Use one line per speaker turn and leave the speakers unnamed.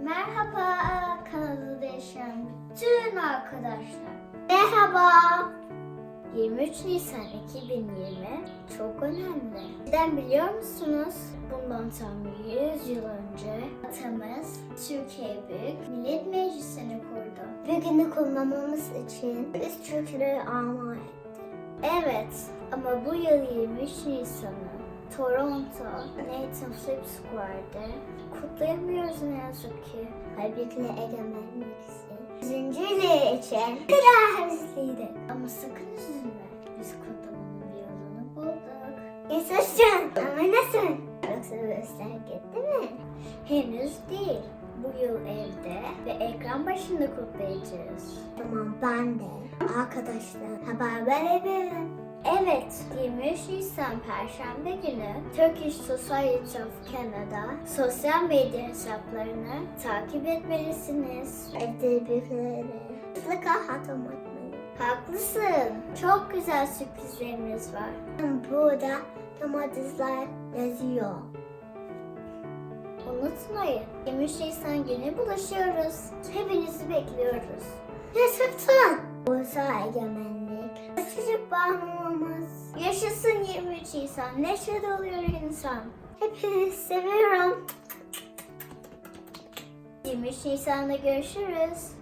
Merhaba kanalda yaşayan bütün arkadaşlar. Merhaba. 23 Nisan 2020 çok önemli. Neden biliyor musunuz? Bundan tam 100 yıl önce atamız Türkiye Büyük Millet Meclisi'ni kurdu. Bugünü kutlamamız için biz Türkleri armağan etti. Evet ama bu yıl 23 Nisan'ı Toronto Nathan Flip Square'de kutlayamıyoruz ne yazık ki. Halbuki egemenlik Zincirli için kadar hızlıydı. Ama sakın üzülme. Biz kutlamanın bir yolunu bulduk. Yaşasın. Ama nasıl? Yoksa göster gitti mi? Henüz değil. Bu yıl evde ve ekran başında kutlayacağız. Tamam ben de. Arkadaşlar haber verebilirim. Evet, 23 Nisan Perşembe günü Turkish Society of Canada sosyal medya hesaplarını takip etmelisiniz. Büyükleri mutlaka hatırlatmayın. Haklısın. Çok güzel sürprizlerimiz var. Burada domatesler yazıyor. Unutmayın, 23 Nisan günü buluşuyoruz. Hepinizi bekliyoruz. Yaşasın! Bursa egemenlik. Bağımlılığımız. Yaşasın 23 Nisan. Neşe oluyor insan. Hepinizi seviyorum. 23 Nisan'da görüşürüz.